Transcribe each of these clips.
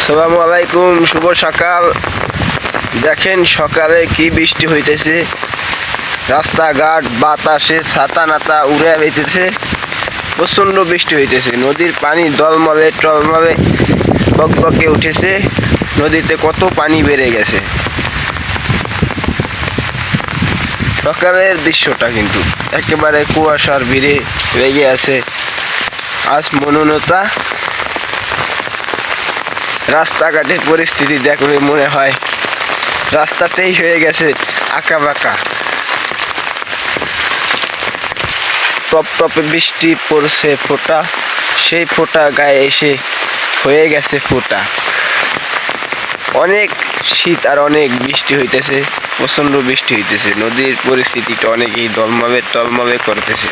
আসসালামু আলাইকুম, শুভ সকাল। দেখেন সকালে কি বৃষ্টি হইতেছে। রাস্তাঘাট, বাতাসে ছাতা নাতা উড়ে হইতেছে প্রচণ্ড বৃষ্টি হইতেছে। নদীর পানি দলমলে, টলমলে, বকবকে উঠেছে। নদীতে কত পানি বেড়ে গেছে। সকালের দৃশ্যটা কিন্তু একেবারে কুয়াশার ভিড়ে লেগে আছে। আজ মননতা রাস্তাঘাটের পরিস্থিতি দেখলে মনে হয় রাস্তাতেই হয়ে গেছে আঁকা বাঁকা টপ টপে বৃষ্টি পড়ছে ফোঁটা, সেই ফোঁটা গায়ে এসে হয়ে গেছে ফোঁটা। অনেক শীত আর অনেক বৃষ্টি হইতেছে, প্রচণ্ড বৃষ্টি হইতেছে। নদীর পরিস্থিতিটা অনেকেই দলমাবে টলমাবে করতেছে।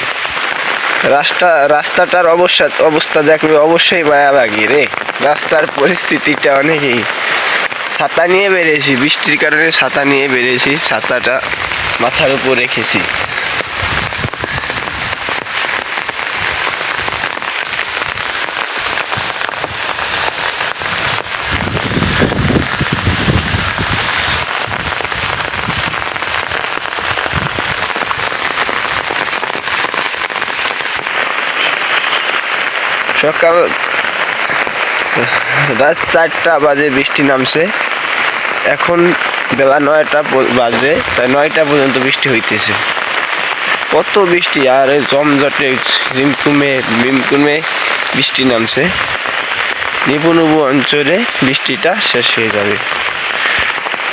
রাস্তা, রাস্তাটার অবস্থা অবস্থা দেখবে অবশ্যই মায়া লাগে রে। রাস্তার পরিস্থিতিটা অনেকই ছাতা নিয়ে বেরিয়েছি, বৃষ্টির কারণে ছাতা নিয়ে বেরিয়েছি, ছাতাটা মাথার উপর রেখেছি। সকাল রাত চারটা বাজে, বৃষ্টি নামছে। এখন বেলা নয়টা বাজে, তাই নয়টা পর্যন্ত বৃষ্টি হইতেছে। কত বৃষ্টি, আর জমজটে জিমকুমে মিমকুমে বৃষ্টি নামছে। নিবু অঞ্চলে বৃষ্টিটা শেষ হয়ে যাবে।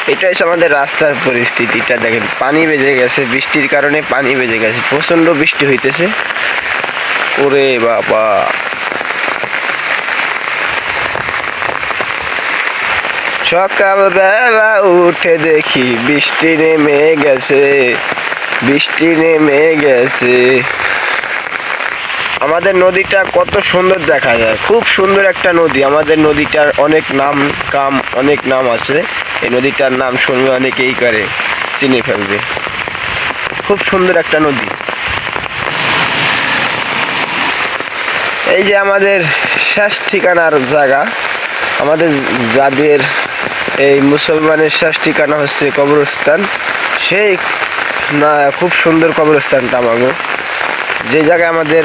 এটা হচ্ছে আমাদের রাস্তার পরিস্থিতিটা। দেখেন, পানি বেজে গেছে, বৃষ্টির কারণে পানি বেজে গেছে, প্রচণ্ড বৃষ্টি হইতেছে। ওরে বাবা। সকালবেলা উঠে দেখি বৃষ্টি নেমে গেছে, বৃষ্টি নেমে গেছে। আমাদের নদীটা কত সুন্দর দেখা যায়, খুব সুন্দর একটা নদী। আমাদের নদীটার অনেক নাম কাম, অনেক নাম আছে। এই নদীটার নাম শুনবে অনেকেই করে, চিনে ফেলবে। খুব সুন্দর একটা নদী। এই যে আমাদের শেষ ঠিকানার জায়গা, আমাদের যাদের এই মুসলমানের শেষ ঠিকানা হচ্ছে কবরস্থান। সেই না, খুব সুন্দর কবরস্থানটা আমাগো। যে জায়গায় আমাদের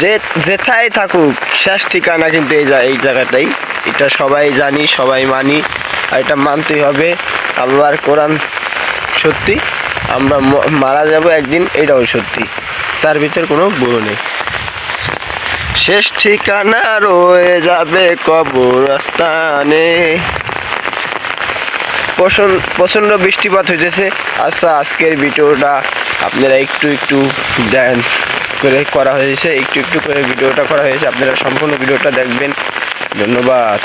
যে যেথায় থাকুক শেষ ঠিকানা কিন্তু এই এই জায়গাটাই। এটা সবাই জানি, সবাই মানি, আর এটা মানতেই হবে। আল্লাহর কোরআন সত্যি। আমরা মারা যাব একদিন, এটাও সত্যি। তার ভিতর কোনো ভুল নেই। শেষ ঠিকানা রয়ে যাবে কবরস্থানে। প্রচণ্ড বৃষ্টিপাত হইতেছে। আচ্ছা আজকের ভিডিওটা আপনারা একটু একটু দেন করে করা হয়েছে। একটু একটু করে ভিডিওটা করা হয়েছে। আপনারা সম্পূর্ণ ভিডিওটা দেখবেন। ধন্যবাদ।